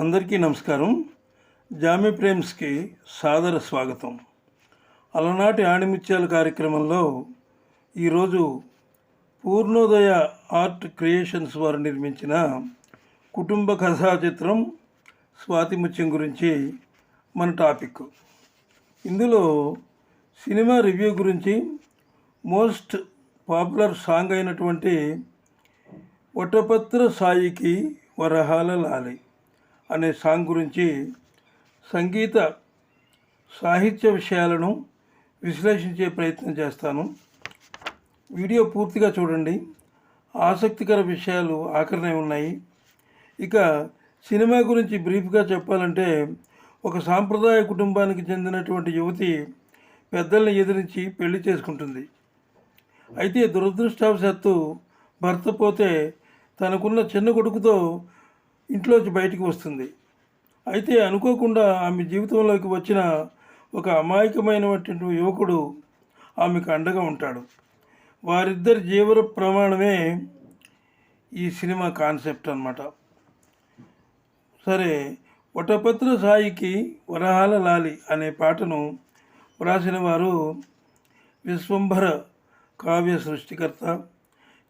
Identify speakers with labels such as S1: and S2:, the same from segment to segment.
S1: అందరికీ నమస్కారం. జామి ప్రేమ్స్కి సాదర స్వాగతం. అలనాటి ఆణిముత్యాల కార్యక్రమంలో ఈరోజు పూర్ణోదయ ఆర్ట్ క్రియేషన్స్ వారు నిర్మించిన కుటుంబ కథా చిత్రం స్వాతిముత్యం గురించి మన టాపిక్. ఇందులో సినిమా రివ్యూ గురించి మోస్ట్ పాపులర్ సాంగ్ అయినటువంటి వటపత్ర సాయికి వరహాల లాలి. అనే సాంగ్ గురించి సంగీత సాహిత్య విషయాలను విశ్లేషించే ప్రయత్నం చేస్తాను. వీడియో పూర్తిగా చూడండి. ఆసక్తికర విషయాలు ఆకరణే ఉన్నాయి. ఇక సినిమా గురించి బ్రీఫ్గా చెప్పాలంటే ఒక సాంప్రదాయ కుటుంబానికి చెందినటువంటి యువతి పెద్దల్ని ఎదిరించి పెళ్ళి చేసుకుంటుంది. అయితే దురదృష్టవశాత్తు భర్త పోతే తనకున్న చిన్న కొడుకుతో ఇంట్లోంచి బయటికి వస్తుంది. అయితే అనుకోకుండా ఆమె జీవితంలోకి వచ్చిన ఒక అమాయకమైనటువంటి యువకుడు ఆమెకు అండగా ఉంటాడు. వారిద్దరి జీవన ప్రమాణమే ఈ సినిమా కాన్సెప్ట్ అనమాట సరే వటపత్ర సాయికి వరహాల లాలి అనే పాటను వ్రాసిన వారు విశ్వంభర కావ్య సృష్టికర్త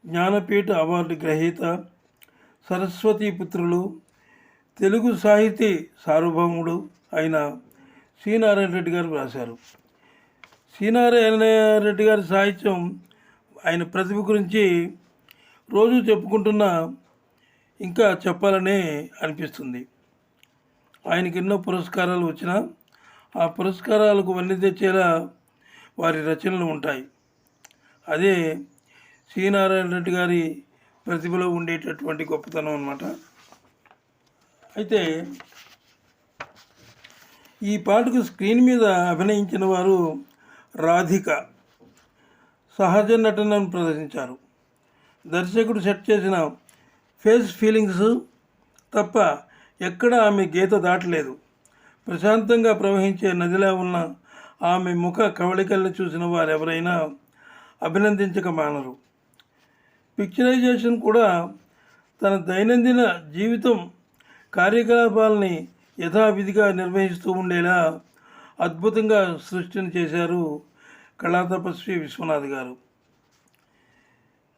S1: జ్ఞానపీఠ అవార్డు గ్రహీత సరస్వతీ పుత్రులు తెలుగు సాహితీ సార్వభౌముడు అయిన సీనారాయణ రెడ్డి గారు వ్రాశారు సీనారాయణ రెడ్డి గారి సాహిత్యం ఆయన ప్రతిభ గురించి రోజు చెప్పుకుంటున్న ఇంకా చెప్పాలనే అనిపిస్తుంది. ఆయనకి ఎన్నో పురస్కారాలు వచ్చినా ఆ పురస్కారాలకు వన్నీ తెచ్చేలా వారి రచనలు ఉంటాయి. అదే సి నారాయణ రెడ్డి గారి ప్రతిభలో ఉండేటటువంటి గొప్పతనం అనమాట అయితే ఈ పాటకు స్క్రీన్ మీద అభినయించిన వారు రాధిక. సహజ నటనను ప్రదర్శించారు. దర్శకుడు సెట్ చేసిన ఫేస్ ఫీలింగ్స్ తప్ప ఎక్కడ ఆమె గీత దాటలేదు. ప్రశాంతంగా ప్రవహించే నదిలా ఉన్న ఆమె ముఖ కవళికల్ని చూసిన వారెవరైనా అభినందించక మానరు. పిక్చరైజేషన్ కూడా తన దైనందిన జీవితం కార్యకలాపాలని యథావిధిగా నిర్వహిస్తూ ఉండేలా అద్భుతంగా సృష్టిని చేశారు కళాతపస్వి విశ్వనాథ్ గారు.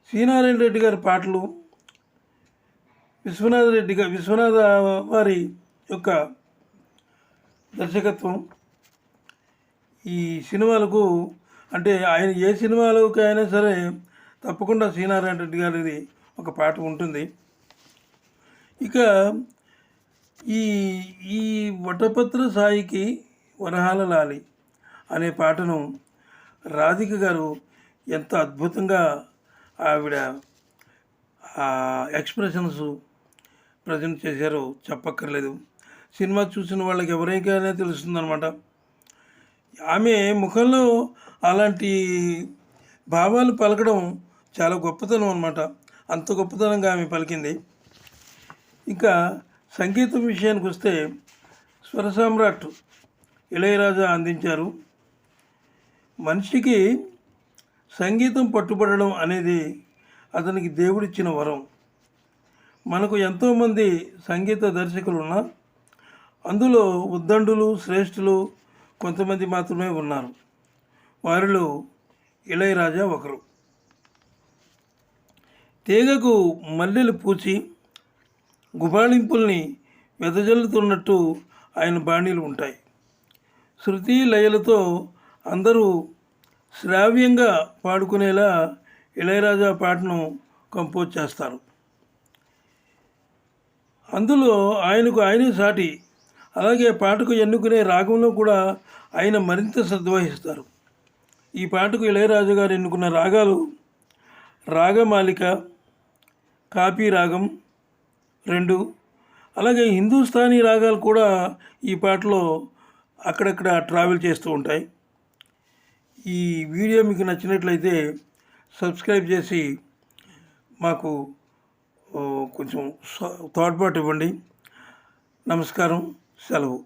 S1: శ్రీనారాయణ రెడ్డి గారి పాటలు విశ్వనాథ రెడ్డి గారి విశ్వనాథ వారి యొక్క దర్శకత్వం. ఈ సినిమాలకు అంటే ఆయన ఏ సినిమాలకు అయినా సరే తప్పకుండా శ్రీనారాయణ రెడ్డి గారిది ఒక పాట ఉంటుంది. ఇక ఈ ఈ వటపత్ర సాయికి వరహాల లాలి అనే పాటను రాధిక గారు ఎంత అద్భుతంగా ఆవిడ ఎక్స్ప్రెషన్స్ ప్రజెంట్ చేశారో చెప్పక్కర్లేదు. సినిమా చూసిన వాళ్ళకి ఎవరికైనా తెలుస్తుందనమాట ఆమె ముఖంలో అలాంటి భావాలు పలకడం చాలా గొప్పతనం అనమాట అంత గొప్పతనంగా ఆమె పలికింది. ఇంకా సంగీతం విషయానికి వస్తే స్వర సామ్రాట్ ఇళయరాజా అందించారు. మనిషికి సంగీతం పట్టుబడడం అనేది అతనికి దేవుడిచ్చిన వరం. మనకు ఎంతోమంది సంగీత దర్శకులు ఉన్నా అందులో ఉద్దండులు శ్రేష్ఠులు కొంతమంది మాత్రమే ఉన్నారు. వారిలో ఇళయరాజా ఒకరు. తీగకు మల్లెలు పూచి గుబాళింపుల్ని వెదజల్లుతున్నట్టు ఆయన బాణీలు ఉంటాయి. శృతి లయలతో అందరూ శ్రావ్యంగా పాడుకునేలా ఇళయరాజా పాటను కంపోజ్ చేస్తారు. అందులో ఆయనకు ఆయనే సాటి. అలాగే పాటకు ఎన్నుకునే రాగంలో కూడా ఆయన మరింత శ్రద్ధ వహిస్తారు. ఈ పాటకు ఇళయరాజు గారు ఎన్నుకున్న రాగాలు రాగమాలిక కాపీ రాగం రెండు. అలాగే హిందుస్థానీ రాగాలు కూడా ఈ పాటలో అక్కడక్కడ ట్రావెల్ చేస్తూ ఉంటాయి. ఈ వీడియో మీకు నచ్చినట్లయితే సబ్స్క్రైబ్ చేసి మాకు కొంచెం కొంచెం తోడ్పాటు ఇవ్వండి. నమస్కారం సెలవు.